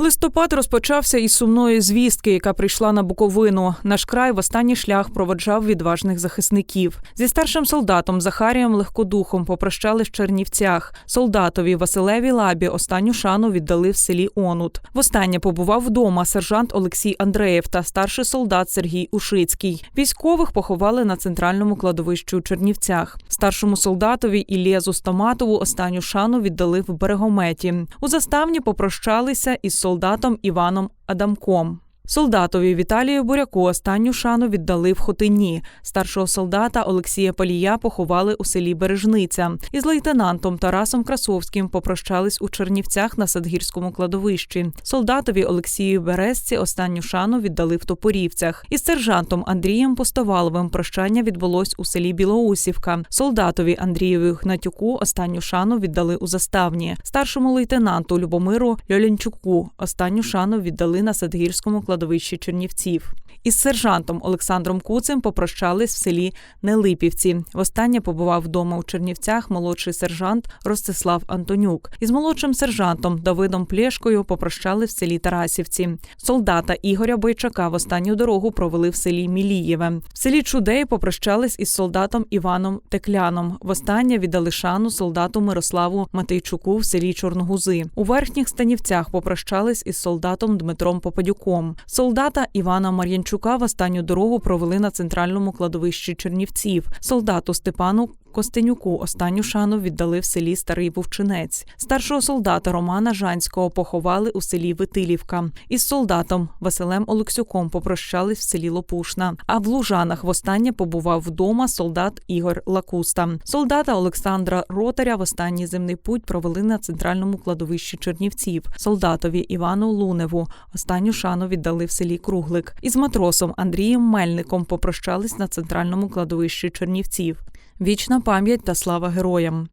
Листопад розпочався із сумної звістки, яка прийшла на Буковину. Наш край в останній шлях проводжав відважних захисників. Зі старшим солдатом Захарієм Легкодухом попрощали в Чернівцях. Солдатові Василеві Лабі останню шану віддали в селі Онут. Востаннє побував вдома сержант Олексій Андреєв та старший солдат Сергій Ушицький. Військових поховали на центральному кладовищі у Чернівцях. Старшому солдатові Ілєзу Стоматову останню шану віддали в берегометі. У заставні попрощалися із солдатом Іваном Адамком. Солдатові Віталію Буряку останню шану віддали в Хотині. Старшого солдата Олексія Палія поховали у селі Бережниця. Із лейтенантом Тарасом Красовським попрощались у Чернівцях на Садгірському кладовищі. Солдатові Олексію Березці останню шану віддали в Топорівцях. Із сержантом Андрієм Постоваловим прощання відбулось у селі Білоусівка. Солдатові Андрієві Гнатюку останню шану віддали у заставні. Старшому лейтенанту Любомиру Льолянчуку останню шану віддали на Садгірському кладовищі Чернівців. Із сержантом Олександром Куцем попрощались в селі Нелипівці. Востаннє побував вдома у Чернівцях молодший сержант Ростислав Антонюк. Із молодшим сержантом Давидом Плєшкою попрощали в селі Тарасівці. Солдата Ігоря Бойчака в останню дорогу провели в селі Мілієве. В селі Чудей попрощались із солдатом Іваном Текляном. Востаннє віддали шану солдату Мирославу Матейчуку в селі Чорногузи. У верхніх станівцях попрощались із солдатом Дмитром Попадюком. Солдата Івана Мар'янчука в останню дорогу провели на центральному кладовищі Чернівців. Солдату Степану Костенюку останню шану віддали в селі Старий Вовчинець. Старшого солдата Романа Жанського поховали у селі Витилівка. Із солдатом Василем Олексюком попрощались в селі Лопушна. А в Лужанах востаннє побував вдома солдат Ігор Лакуста. Солдата Олександра Ротаря в останній земний путь провели на центральному кладовищі Чернівців. Солдатові Івану Луневу останню шану віддали в селі Круглик. Із матросом Андрієм Мельником попрощались на центральному кладовищі Чернівців. Вічна пам'ять та слава героям.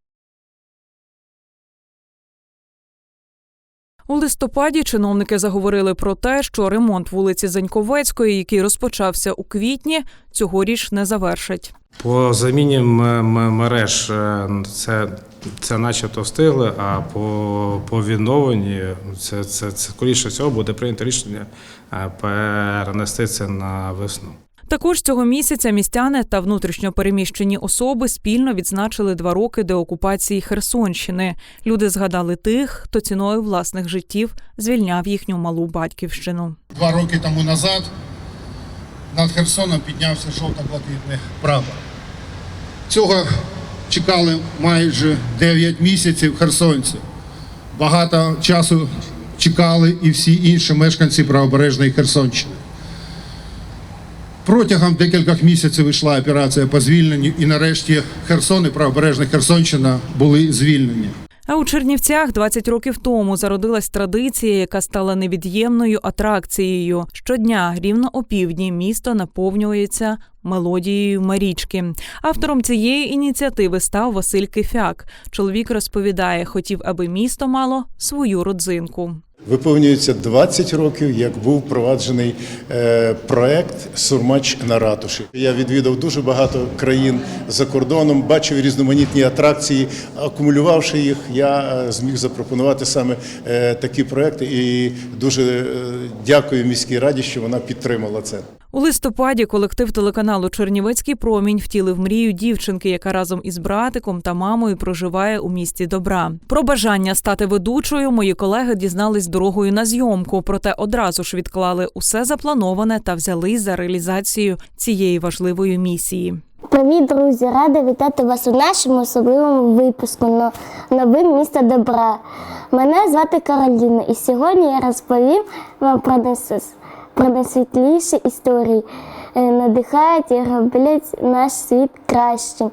У листопаді чиновники заговорили про те, що ремонт вулиці Заньковецької, який розпочався у квітні, цьогоріч не завершать. По заміні мереж е, це, це начебто встигли, а по, по відновленні це, це, це скоріше всього буде прийнято рішення е, перенести це на весну. Також цього місяця містяни та внутрішньо переміщені особи спільно відзначили два роки деокупації Херсонщини. Люди згадали тих, хто ціною власних життів звільняв їхню малу батьківщину. Два роки тому назад над Херсоном піднявся жовто-блакитний прапор. Цього чекали майже 9 місяців херсонці. Багато часу чекали і всі інші мешканці правобережної Херсонщини. Протягом декількох місяців йшла операція по звільненню, і нарешті Херсон і правобережна Херсонщина були звільнені. А у Чернівцях 20 років тому зародилась традиція, яка стала невід'ємною атракцією. Щодня, рівно о півдні, місто наповнюється мелодією Марічки. Автором цієї ініціативи став Василь Кифяк. Чоловік розповідає, хотів, аби місто мало свою родзинку. Виповнюється 20 років, як був впроваджений е, проект Сурмач на ратуші. Я відвідав дуже багато країн за кордоном, бачив різноманітні атракції. Акумулювавши їх, я е, зміг запропонувати саме е, такі проекти. І дуже дякую міській раді, що вона підтримала це. У листопаді колектив телеканалу Чернівецький промінь втілив мрію дівчинки, яка разом із братиком та мамою проживає у місті добра. Про бажання стати ведучою мої колеги дізнались дорогою на зйомку, проте одразу ж відклали усе заплановане та взялись за реалізацію цієї важливої місії. Привіт, друзі! Рада вітати вас у нашому особливому випуску «Но- Новин міста добра. Мене звати Кароліна, і сьогодні я розповім вам про, найс- про найсвітліші історії, е, надихають і роблять наш світ кращим.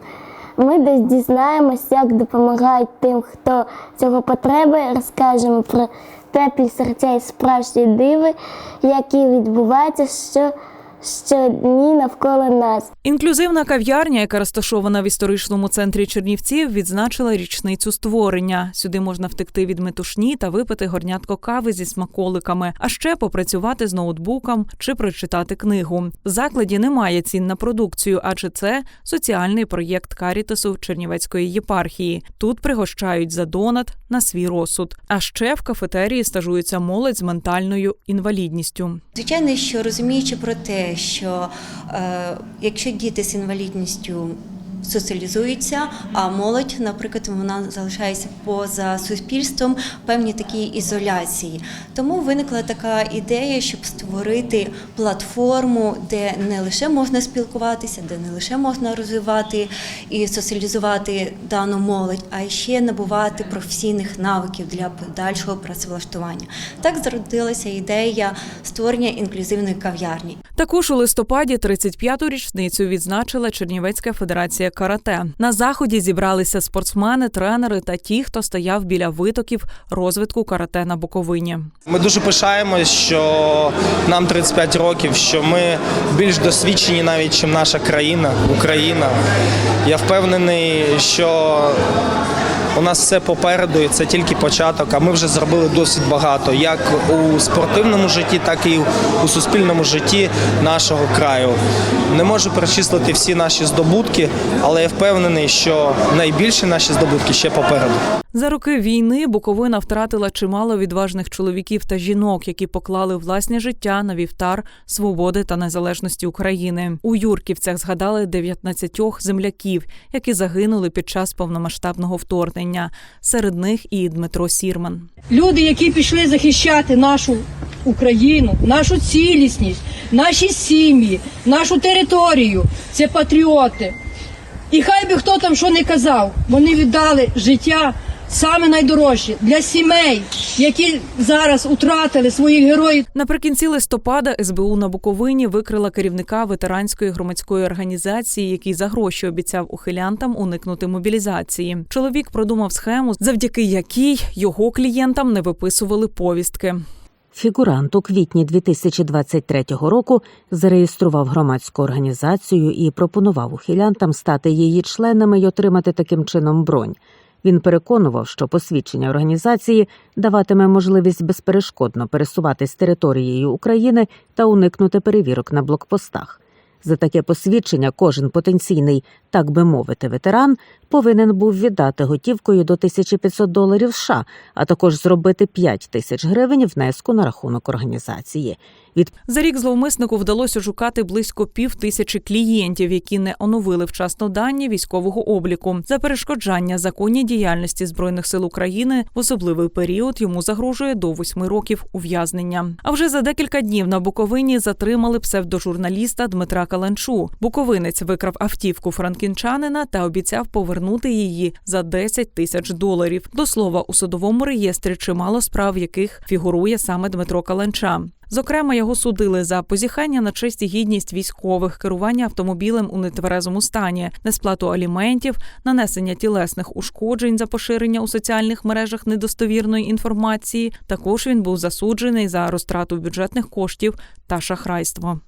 Ми десь дізнаємось, як допомагають тим, хто цього потребує, розкажемо про теплі серця і справжні диви, які відбуваються що, щодні навколо нас. Інклюзивна кав'ярня, яка розташована в історичному центрі Чернівців, відзначила річницю створення. Сюди можна втекти від метушні та випити горнятко кави зі смаколиками, а ще попрацювати з ноутбуком чи прочитати книгу. В закладі немає цін на продукцію, адже це соціальний проєкт Карітасу Чернівецької єпархії. Тут пригощають за донат на свій розсуд. А ще в кафетерії стажується молодь з ментальною інвалідністю. Звичайно, що розуміючи про те, що е, якщо діти з інвалідністю соціалізуються, а молодь, наприклад, вона залишається поза суспільством в певній такій ізоляції. Тому виникла така ідея, щоб створити платформу, де не лише можна спілкуватися, де не лише можна розвивати і соціалізувати дану молодь, а ще набувати професійних навиків для подальшого працевлаштування. Так зародилася ідея створення інклюзивної кав'ярні. Також у листопаді 35-ту річницю відзначила Чернівецька федерація карате. На заході зібралися спортсмени, тренери та ті, хто стояв біля витоків розвитку карате на Буковині. Ми дуже пишаємось, що нам 35 років, що ми більш досвідчені навіть, ніж наша країна, Україна. Я впевнений, що у нас все попереду, і це тільки початок. А ми вже зробили досить багато, як у спортивному житті, так і у суспільному житті нашого краю. Не можу перечислити всі наші здобутки, але я впевнений, що найбільші наші здобутки ще попереду. За роки війни Буковина втратила чимало відважних чоловіків та жінок, які поклали власне життя на вівтар свободи та незалежності України. У Юрківцях згадали 19 земляків, які загинули під час повномасштабного вторгнення. Серед них і Дмитро Сірман. люди, які пішли захищати нашу Україну, нашу цілісність, наші сім'ї, нашу територію, це патріоти. І хай би хто там що не казав, вони віддали життя саме найдорожче для сімей, які зараз втратили своїх героїв. Наприкінці листопада СБУ на Буковині викрила керівника ветеранської громадської організації, який за гроші обіцяв ухилянтам уникнути мобілізації. Чоловік продумав схему, завдяки якій його клієнтам не виписували повістки. Фігурант у квітні 2023 року зареєстрував громадську організацію і пропонував ухилянтам стати її членами й отримати таким чином бронь. Він переконував, що посвідчення організації даватиме можливість безперешкодно пересуватись територією України та уникнути перевірок на блокпостах. За таке посвідчення кожен потенційний, так би мовити, ветеран повинен був віддати готівкою до 1500 доларів США, а також зробити 5 тисяч гривень внеску на рахунок організації. Від За рік зловмиснику вдалося шукати близько пів тисячі клієнтів, які не оновили вчасно дані військового обліку. За перешкоджання законній діяльності збройних сил України в особливий період йому загрожує до восьми років ув'язнення. А вже за декілька днів на Буковині затримали псевдожурналіста Дмитра Каланчу. Буковинець викрав автівку франкінчанина та обіцяв повернути її за 10 тисяч доларів. До слова, у судовому реєстрі чимало справ, в яких фігурує саме Дмитро Каланча. Зокрема, його судили за позіхання на честь і гідність військових, керування автомобілем у нетверезому стані, несплату аліментів, нанесення тілесних ушкоджень за поширення у соціальних мережах недостовірної інформації. Також він був засуджений за розтрату бюджетних коштів та шахрайство.